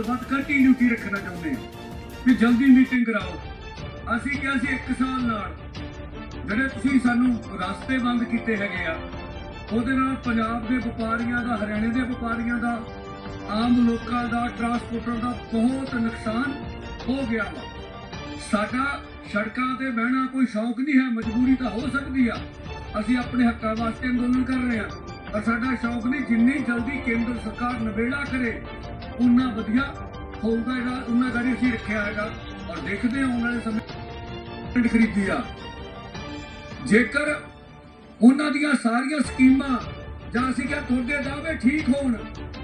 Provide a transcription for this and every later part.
ਗੱਲਬਾਤ ਕੰਟੀਨਿਊਟੀ ਰੱਖਣਾ ਚਾਹੁੰਦੇ ਹਾਂ। ਵੀ ਜਲਦੀ ਮੀਟਿੰਗ ਕਰਾਓ। ਅਸੀਂ ਕਿਹਾ ਸੀ ਇੱਕ ਸਾਲ ਨਾਲ। ਜਿਹੜੇ ਤੁਸੀਂ ਸਾਨੂੰ ਰਸਤੇ ਬੰਦ ਕੀਤੇ ਹੈਗੇ ਆ, ਉਹਦੇ ਨਾਲ ਪੰਜਾਬ ਦੇ ਵਪਾਰੀਆਂ ਦਾ, ਹਰਿਆਣੇ ਦੇ ਵਪਾਰੀਆਂ ਦਾ, ਆਮ ਲੋਕਾਂ ਦਾ ਟਰਾਂਸਪੋਰਟਰ ਦਾ ਬਹੁਤ ਨੁਕਸਾਨ ਹੋ ਗਿਆ ਵਾ। ਸਾਡਾ ਸੜਕਾਂ ਤੇ ਬਹਿਣਾ ਕੋਈ ਸ਼ੌਕ ਨਹੀਂ ਹੈ, ਮਜਬੂਰੀ ਤਾਂ ਹੋ ਸਕਦੀ ਆ। ਅਸੀਂ ਆਪਣੇ ਹੱਕਾਂ ਵਾਸਤੇ ਅੰਦੋਲਨ ਕਰ ਰਹੇ ਹਾਂ, ਪਰ ਸਾਡਾ ਸ਼ੌਕ ਨਹੀਂ ਜਿੰਨੀ ਜਲਦੀ ਕੇਂਦਰ ਸਰਕਾਰ ਨਵੇੜਾ ਕਰੇ ਉਨਾ ਵਧੀਆ ਹੋਊਗਾ ਜਿਹੜਾ ਉਹਨਾਂ ਗਾੜੀ ਅਸੀਂ ਰੱਖਿਆ ਹੈਗਾ। ਔਰ ਦੇਖਦੇ ਆਉਣ ਵਾਲੇ ਸਮੇਂ ਖਰੀਦੀ ਆ। ਜੇਕਰ ਉਹਨਾਂ ਦੀਆਂ ਸਾਰੀਆਂ ਸਕੀਮਾਂ ਜਾਂ ਅਸੀਂ ਕਿਹਾ ਤੁਹਾਡੇ ਦਾਅਵੇ ਠੀਕ ਹੋਣ,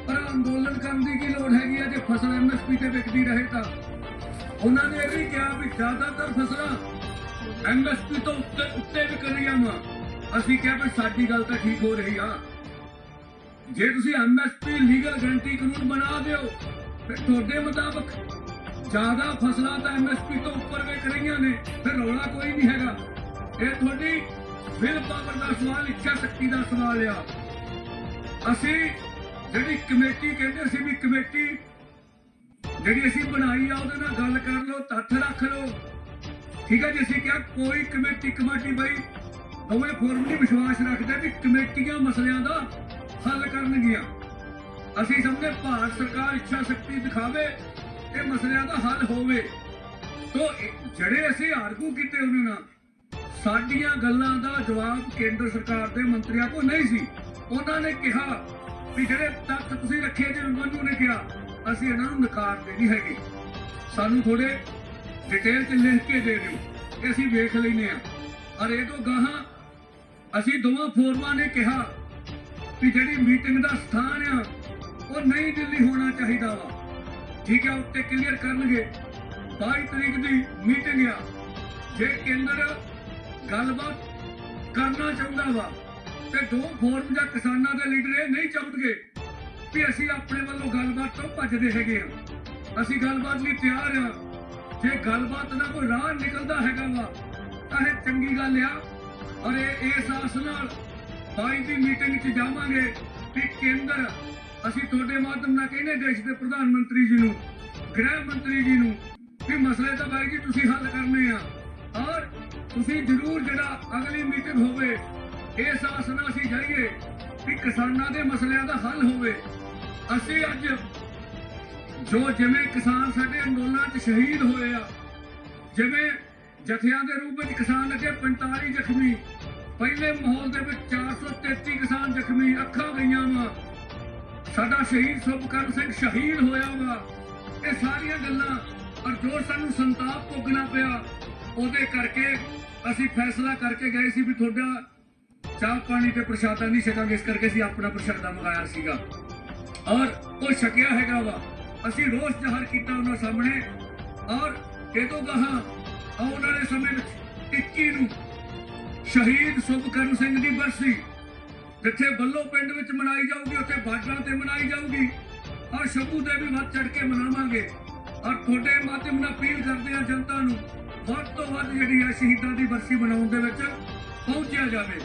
ਪਰ ਅੰਦੋਲਨ ਕਰਨ ਦੀ ਕੀ ਲੋੜ ਹੈਗੀ ਆ, ਜੇ ਫਸਲ ਐਮਐਸਪੀ ਤੇ ਵਿਕਦੀ ਰਹੇ ਤਾਂ। ਉਹਨਾਂ ਨੇ ਇਹ ਵੀ ਕਿਹਾ ਵੀ ਜ਼ਿਆਦਾਤਰ ਫਸਲਾਂ ਐਮਐਸਪੀ ਤੋਂ ਉੱਤੇ ਉੱਤੇ ਵਿਕ ਰਹੀਆਂ ਵਾ। ਅਸੀਂ ਕਿਹਾ ਵੀ ਸਾਡੀ ਗੱਲ ਤਾਂ ਠੀਕ ਹੋ ਰਹੀ ਆ। ਜੇ ਤੁਸੀਂ ਐਮਐਸਪੀ ਲੀਗਲ ਗਰੰਟੀ ਕਾਨੂੰਨ ਬਣਾ ਦਿਓ, ਫਿਰ ਤੁਹਾਡੇ ਮੁਤਾਬਕ ਜ਼ਿਆਦਾ ਫਸਲਾਂ ਤਾਂ ਐਮਐਸਪੀ ਤੋਂ ਉੱਪਰ ਵਿਕ ਰਹੀਆਂ ਨੇ, ਫਿਰ ਰੌਲਾ ਕੋਈ ਨਹੀਂ ਹੈਗਾ। ਇਹ ਤੁਹਾਡੀ ਵਿਲ ਪਾਵਰ ਦਾ ਸਵਾਲ, ਇੱਛਾ ਸ਼ਕਤੀ ਦਾ ਸਵਾਲ ਆ। ਅਸੀਂ ਜਿਹੜੀ ਕਮੇਟੀ ਕਹਿੰਦੇ ਸੀ ਵੀ ਕਮੇਟੀ ਜਿਹੜੀ ਅਸੀਂ ਬਣਾਈ ਆ, ਉਹਦੇ ਨਾਲ ਗੱਲ ਕਰ ਲਓ, ਤੱਥ ਰੱਖ ਲਓ। ਠੀਕ ਹੈ ਜੀ, ਅਸੀਂ ਕਿਹਾ ਕੋਈ ਕਮੇਟੀ ਕਮੇਟੀ ਬਈ, ਦੋਵੇਂ ਫੋਰਮ ਨਹੀਂ ਵਿਸ਼ਵਾਸ ਰੱਖਦੇ ਵੀ ਕਮੇਟੀਆਂ ਮਸਲਿਆਂ ਦਾ ਹੱਲ ਕਰਨਗੀਆਂ। ਅਸੀਂ ਸਮਝੇ ਭਾਰਤ ਸਰਕਾਰ ਇੱਛਾ ਸ਼ਕਤੀ ਦਿਖਾਵੇ, ਇਹ ਮਸਲਿਆਂ ਦਾ ਹੱਲ ਹੋਵੇ। ਤੋਂ ਜਿਹੜੇ ਅਸੀਂ ਆਰਗੂ ਕੀਤੇ ਉਹਨਾਂ ਨਾਲ, ਸਾਡੀਆਂ ਗੱਲਾਂ ਦਾ ਜਵਾਬ ਕੇਂਦਰ ਸਰਕਾਰ ਦੇ ਮੰਤਰੀਆਂ ਕੋਲ ਨਹੀਂ ਸੀ। ਉਹਨਾਂ ਨੇ ਕਿਹਾ ਵੀ ਜਿਹੜੇ ਤੱਥ ਤੁਸੀਂ ਰੱਖੇ ਜੇ ਮੈਨੂੰ ਨੇ ਕਿਹਾ, ਅਸੀਂ ਇਹਨਾਂ ਨੂੰ ਨਕਾਰਦੇ ਨਹੀਂ ਹੈਗੇ। ਸਾਨੂੰ ਥੋੜੇ ਡਿਟੇਲ ਚ ਲਿਖ ਕੇ ਦੇ ਦਿਓ, ਇਹ ਅਸੀਂ ਵੇਖ ਲੈਨੇ ਆ ਔਰ ਇਹ ਤੋਂ ਗਾਹਾਂ ਅਸੀਂ ਦੋਵਾਂ ਫੋਰਮਾਂ ਨੇ ਕਿਹਾ ਵੀ ਜਿਹੜੀ ਮੀਟਿੰਗ ਦਾ ਸਥਾਨ ਆ, ਉਹ ਨਹੀਂ ਦਿੱਲੀ ਹੋਣਾ ਚਾਹੀਦਾ ਵਾ। ਠੀਕ ਹੈ ਉੱਤੇ ਕਲੀਅਰ ਕਰਨਗੇ। 22 ਤਰੀਕ ਦੀ ਮੀਟਿੰਗ ਆ। ਜੇ ਕੇਂਦਰ ਗੱਲਬਾਤ ਕਰਨਾ ਚਾਹੁੰਦਾ ਵਾ, ਤੇ ਦੋ ਫੋਰਮ ਜਾਂ ਕਿਸਾਨਾਂ ਦੇ ਲੀਡਰ ਇਹ ਨਹੀਂ ਚਾਹੁੰਦੇ ਵੀ ਅਸੀਂ ਆਪਣੇ ਵੱਲੋਂ ਗੱਲਬਾਤ ਤੋਂ ਭੱਜਦੇ ਹੈਗੇ ਆ। ਅਸੀਂ ਗੱਲਬਾਤ ਲਈ ਤਿਆਰ ਆ। ਜੇ ਗੱਲਬਾਤ ਦਾ ਕੋਈ ਰਾਹ ਨਿਕਲਦਾ ਹੈਗਾ ਵਾ, ਤਾਂ ਇਹ ਚੰਗੀ ਗੱਲ ਆ। ਔਰ ਇਹ ਇਸ ਆਸ ਨਾਲ 22 ਦੀ ਮੀਟਿੰਗ 'ਚ ਜਾਵਾਂਗੇ ਵੀ ਕੇਂਦਰ, ਅਸੀਂ ਤੁਹਾਡੇ ਮਾਧਿਅਮ ਨਾਲ ਕਹਿੰਦੇ ਦੇਸ਼ ਦੇ ਪ੍ਰਧਾਨ ਮੰਤਰੀ ਜੀ ਨੂੰ, ਗ੍ਰਹਿ ਮੰਤਰੀ ਜੀ ਨੂੰ, ਵੀ ਮਸਲੇ ਤਾਂ ਬਾਈ ਜੀ ਤੁਸੀਂ ਹੱਲ ਕਰਨੇ ਆ। ਔਰ ਤੁਸੀਂ ਜ਼ਰੂਰ ਜਿਹੜਾ ਅਗਲੀ ਮੀਟਿੰਗ ਹੋਵੇ, ਇਹ ਆਸ ਨਾਲ ਅਸੀਂ ਜਾਈਏ ਕਿ ਕਿਸਾਨਾਂ ਦੇ ਮਸਲਿਆਂ ਦਾ ਹੱਲ ਹੋਵੇ। ਅਸੀਂ ਅੱਜ ਜੋ ਜਿਵੇਂ ਕਿਸਾਨ ਸਾਡੇ ਅੰਦੋਲਨਾਂ 'ਚ ਸ਼ਹੀਦ ਹੋਏ ਆ, ਜਿਵੇਂ ਜਥਿਆਂ ਦੇ ਰੂਪ ਵਿੱਚ ਕਿਸਾਨ ਅੱਗੇ 45 ਜ਼ਖਮੀ ਪਹਿਲੇ ਮਾਹੌਲ ਦੇ ਵਿੱਚ 433 ਕਿਸਾਨ ਜ਼ਖਮੀ, ਅੱਖਾਂ ਗਈਆਂ ਵਾ। ਸਾਡਾ ਸ਼ਹੀਦ ਸੁਭਕਰਨ ਸਿੰਘ ਸ਼ਹੀਦ ਹੋਇਆ ਵਾ। ਇਹ ਸਾਰੀਆਂ ਗੱਲਾਂ ਔਰ ਜੋ ਸਾਨੂੰ ਸੰਤਾਪ ਭੋਗਣਾ ਪਿਆ। ਉਹਦੇ ਕਰਕੇ ਅਸੀਂ ਫੈਸਲਾ ਕਰਕੇ ਗਏ ਸੀ ਵੀ ਤੁਹਾਡਾ ਚਾਹ ਪਾਣੀ ਤੇ ਪ੍ਰਸ਼ਾਦਾ ਨਹੀਂ ਛਕਾਂਗੇ। ਇਸ ਕਰਕੇ ਅਸੀਂ ਆਪਣਾ ਪ੍ਰਸ਼ਾਦਾ ਮੰਗਾਇਆ ਸੀਗਾ। ਔਰ ਉਹ ਛਕਿਆ ਹੈਗਾ ਵਾ। ਅਸੀਂ ਰੋਸ ਜ਼ਾਹਰ ਕੀਤਾ ਉਹਨਾਂ ਸਾਹਮਣੇ। ਔਰ ਇਹ ਤੋਂ ਗਾਹਾਂ, ਆਉਣ ਵਾਲੇ ਸਮੇਂ ਵਿੱਚ 21 ਨੂੰ ਸ਼ਹੀਦ ਸੁਭਕਰਨ ਸਿੰਘ ਦੀ ਬਰਸੀ। ਜਿੱਥੇ ਬੱਲੋ ਪਿੰਡ ਵਿੱਚ ਮਨਾਈ ਜਾਊਗੀ, ਉੱਥੇ ਬਾਜਾਂ ਤੇ ਮਨਾਈ ਜਾਊਗੀ। ਔਰ ਸ਼ੰਭੂ ਦੇ ਵੀ ਵੱਧ ਚੜ ਕੇ ਮਨਾਵਾਂਗੇ। ਔਰ ਤੁਹਾਡੇ ਮਾਧਿਅਮ ਨਾਲ ਅਪੀਲ ਕਰਦੇ ਆ ਜਨਤਾ ਨੂੰ, ਵੱਧ ਤੋਂ ਵੱਧ ਜਿਹੜੀ ਆ ਸ਼ਹੀਦਾਂ ਦੀ ਬਰਸੀ ਮਨਾਉਣ ਦੇ ਵਿੱਚ ਪਹੁੰਚਿਆ ਜਾਵੇ।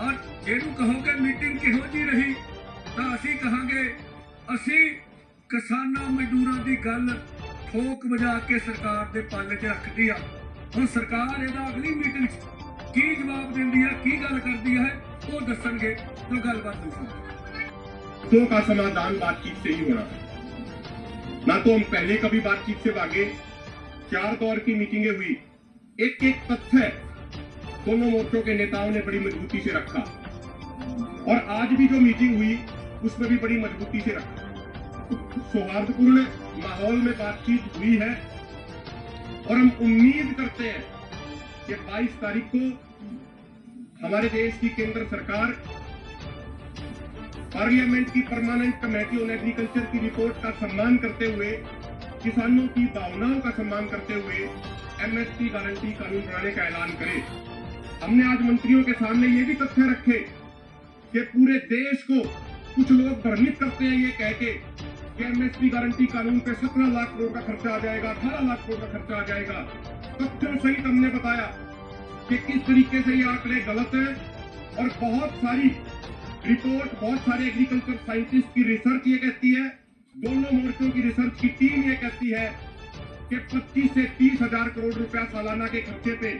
ਔਰ ਜਿਹਨੂੰ ਕਹੋਗੇ ਮੀਟਿੰਗ ਕਿਹੋ ਜੀ ਰਹੀ, ਤਾਂ ਅਸੀਂ ਕਹਾਂਗੇ, ਅਸੀਂ ਕਿਸਾਨਾਂ ਮਜ਼ਦੂਰਾਂ ਦੀ ਗੱਲ ਠੋਕ ਵਜਾ ਕੇ ਸਰਕਾਰ ਦੇ ਪੱਲੇ ਚ ਰੱਖਦੀ ਆ। ਹੁਣ ਸਰਕਾਰ ਇਹਦਾ ਅਗਲੀ ਮੀਟਿੰਗ 'ਚ ਕੀ ਜਵਾਬ ਦਿੰਦੀ ਹੈ ਕੀ ਗੱਲ ਕਰਦੀ ਹੈ ਉਹ ਦੱਸਣਗੇ ਜੋ ਗੱਲਬਾਤ ਹੋਊਗੀ मुद्दों का समाधान बातचीत से ही हो रहा है ना तो हम पहले कभी बातचीत से भागे चार दौर की मीटिंगें हुई एक एक तथ्य दोनों मोर्चों के नेताओं ने बड़ी मजबूती से रखा और आज भी जो मीटिंग हुई उसमें भी बड़ी मजबूती से रखा सौहार्दपूर्ण माहौल में बातचीत हुई है और हम उम्मीद करते हैं कि 22 तारीख को हमारे देश की केंद्र सरकार, पार्लियामेंट की परमानेंट कमेटी ऑन एग्रीकल्चर की रिपोर्ट का सम्मान करते हुए, किसानों की भावनाओं का सम्मान करते हुए एमएसपी गारंटी कानून बनाने का ऐलान करे। हमने आज मंत्रियों के सामने ये भी तथ्य रखे कि पूरे देश को कुछ लोग भ्रमित करते हैं ये कह के एमएसपी गारंटी कानून पे सत्रह लाख करोड़ का खर्चा आ जाएगा, अठारह लाख करोड़ का खर्चा आ जाएगा। तथ्यों सहित हमने बताया कि किस तरीके से ये आंकड़े गलत है और बहुत सारी रिपोर्ट, बहुत सारे एग्रीकल्चर साइंटिस्ट की रिसर्च ये कहती है, दोनों मोर्चों की रिसर्च की टीम ये कहती है कि 25 से 30 हज़ार करोड़ रुपया सालाना के खर्चे पे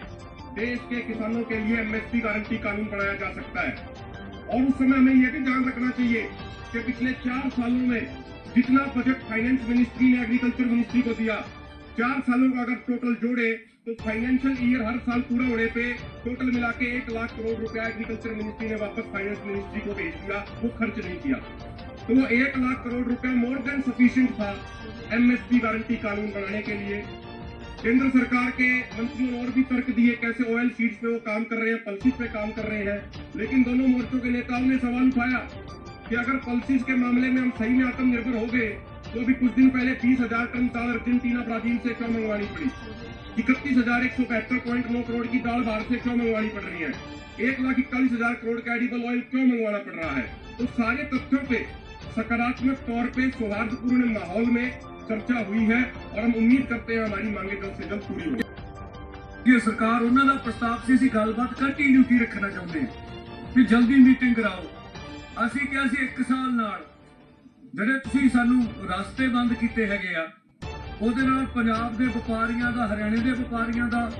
देश के किसानों के लिए एमएसपी गारंटी कानून बनाया जा सकता है। और उस समय हमें यह भी ध्यान रखना चाहिए कि पिछले चार सालों में जितना बजट फाइनेंस मिनिस्ट्री ने एग्रीकल्चर मिनिस्ट्री को दिया चार सालों का अगर टोटल जोड़े तो फाइनेंशियल ईयर हर साल पूरा होने पे टोटल मिला के एक लाख करोड़ रुपया एग्रीकल्चर मिनिस्ट्री ने वापस फाइनेंस मिनिस्ट्री को भेज दिया, वो खर्च नहीं किया। तो वो एक लाख करोड़ रुपया मोर देन सफिशियंट था एमएसपी गारंटी कानून बनाने के लिए। केंद्र सरकार के मंत्रियों ने और भी तर्क दिए कैसे ऑयल सीड्स पे वो काम कर रहे हैं पल्सिस पे काम कर रहे हैं। लेकिन दोनों मोर्चों के नेताओं ने सवाल उठाया कि अगर पल्सिस के मामले में हम सही में आत्मनिर्भर हो गए तो अभी कुछ दिन पहले बीस हजार टन दाल अर्जेंटीना ब्राजील से क्यों मंगवानी पड़ी इकतीस हजार एक सौ बहत्तर पॉइंट नौ करोड़ की दाल बाहर से क्यों मंगवानी पड़ रही है एक लाख इकतालीस हजार करोड़ का एडिबल ऑयल क्यों मंगवाना पड़ रहा है तो सारे तथ्यों पे सकारात्मक तौर पे सौहार्दपूर्ण माहौल में चर्चा हुई है और हम उम्मीद करते हैं हमारी मांगे जल्द से जल्द पूरी होगी ਕਿ ਸਰਕਾਰ ਉਹਨਾਂ ਦਾ ਪ੍ਰਸਤਾਵ ਸੀ ਅਸੀਂ ਗੱਲਬਾਤ ਕੰਟੀਨਿਊਟੀ ਰੱਖਣਾ ਚਾਹੁੰਦੇ ਹਾਂ ਵੀ ਜਲਦੀ ਮੀਟਿੰਗ ਕਰਾਓ ਅਸੀਂ ਕਿਹਾ ਸੀ 1 ਸਾਲ ਨਾਲ ਜਿਹੜੇ ਤੁਸੀਂ ਸਾਨੂੰ ਰਸਤੇ ਬੰਦ ਕੀਤੇ ਹੈਗੇ ਆ, ਉਹਦੇ ਨਾਲ ਪੰਜਾਬ ਦੇ ਵਪਾਰੀਆਂ ਦਾ, ਹਰਿਆਣੇ ਦੇ ਵਪਾਰੀਆਂ ਦਾ,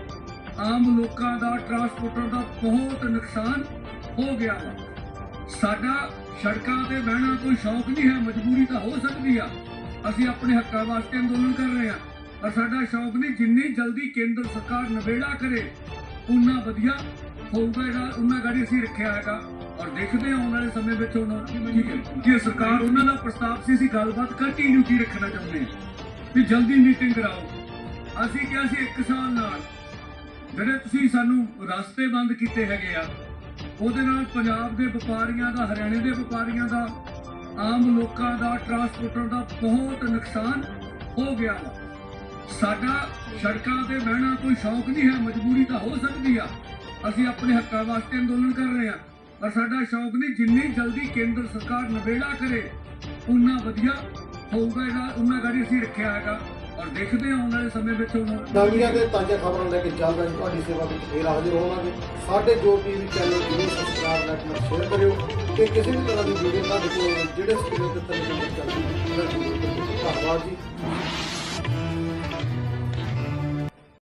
ਆਮ ਲੋਕਾਂ ਦਾ ਟਰਾਂਸਪੋਰਟਰ ਦਾ ਬਹੁਤ ਨੁਕਸਾਨ ਹੋ ਗਿਆ ਵਾ। ਸਾਡਾ ਸੜਕਾਂ ਤੇ ਬਹਿਣਾ ਕੋਈ ਸ਼ੌਕ ਨਹੀਂ ਹੈ, ਮਜਬੂਰੀ ਤਾਂ ਹੋ ਸਕਦੀ ਆ। ਅਸੀਂ ਆਪਣੇ ਹੱਕਾਂ ਵਾਸਤੇ ਅੰਦੋਲਨ ਕਰ ਰਹੇ ਹਾਂ ਪਰ ਸਾਡਾ ਸ਼ੌਕ ਨਹੀਂ, ਜਿੰਨੀ ਜਲਦੀ ਕੇਂਦਰ ਸਰਕਾਰ ਨਵੇੜਾ ਕਰੇ, ਉਨਾ ਵਧੀਆ ਹੋਊਗਾ ਜਿਹੜਾ ਉਹਨਾਂ ਗਾੜੀ ਅਸੀਂ ਰੱਖਿਆ ਹੈਗਾ। ਔਰ ਦੇਖਦੇ ਹਾਂ ਆਉਣ ਵਾਲੇ ਸਮੇਂ ਵਿੱਚ ਉਹਨਾਂ ਠੀਕ ਹੈ ਕਿ ਸਰਕਾਰ ਉਹਨਾਂ ਦਾ ਪ੍ਰਸਤਾਵ ਸੀ, ਅਸੀਂ ਗੱਲਬਾਤ ਕੰਟੀਨਿਊਟੀ ਰੱਖਣਾ ਚਾਹੁੰਦੇ ਹਾਂ? ਵੀ ਜਲਦੀ ਮੀਟਿੰਗ ਕਰਾਓ। ਅਸੀਂ ਕਿਹਾ ਸੀ ਇੱਕ ਸਾਲ ਨਾਲ। ਜਿਹੜੇ ਤੁਸੀਂ ਸਾਨੂੰ ਰਸਤੇ ਬੰਦ ਕੀਤੇ ਹੈਗੇ ਆ, ਉਹਦੇ ਨਾਲ ਪੰਜਾਬ ਦੇ ਵਪਾਰੀਆਂ ਦਾ, ਹਰਿਆਣੇ ਦੇ ਵਪਾਰੀਆਂ ਦਾ, ਆਮ ਲੋਕਾਂ ਦਾ ਟਰਾਂਸਪੋਰਟਰ ਦਾ ਬਹੁਤ ਨੁਕਸਾਨ ਹੋ ਗਿਆ। ਸਾਡਾ ਸੜਕਾਂ ਤੇ ਬਹਿਣਾ ਕੋਈ ਸ਼ੌਕ ਨਹੀਂ ਹੈ, ਮਜਬੂਰੀ ਤਾਂ ਹੋ ਸਕਦੀ ਆ। ਅਸੀਂ ਆਪਣੇ ਹੱਕਾਂ ਵਾਸਤੇ ਅੰਦੋਲਨ ਕਰ ਰਹੇ ਹਾਂ। ਪਰ ਸਾਡਾ ਸ਼ੌਕ ਨਹੀਂ ਜਿੰਨੀ ਜਲਦੀ ਕੇਂਦਰ ਸਰਕਾਰ ਨਵੇੜਾ ਕਰੇ ਉਨਾ ਵਧੀਆ ਹੋਊਗਾ ਜਿਹੜਾ ਉਹਨਾਂ ਗਾੜੀ ਅਸੀਂ ਰੱਖਿਆ ਹੈਗਾ। ਔਰ ਦੇਖਦੇ ਹਾਂ ਆਉਣ ਵਾਲੇ ਸਮੇਂ ਵਿੱਚ ਉਹਨਾਂ ਨਵੀਆਂ ਤੇ ਤਾਜ਼ਾ ਖਬਰਾਂ ਲੈ ਕੇ ਜਲਦ ਅਸੀਂ ਤੁਹਾਡੀ ਸੇਵਾ ਵਿੱਚ ਫੇਰ ਹਾਜ਼ਰ ਹੋਵਾਂਗੇ। ਸਾਡੇ ਜੋ ਟੀਵੀ ਚੈਨਲ ਨੂੰ ਸਬਸਕ੍ਰਾਈਬ ਲਾਈਕ ਨਾਲ ਸ਼ੇਅਰ ਕਰਿਓ ਤੇ ਕਿਸੇ ਵੀ ਤਰ੍ਹਾਂ ਦੀ ਵੀਡੀਓ ਤੁਹਾਡੇ ਕੋਲ, ਜਿਹੜੇ ਸਕਰੀਨ ਤੇ ਤੁਹਾਨੂੰ ਚੱਲਦੀ ਹੈ, ਧੰਨਵਾਦ ਜੀ।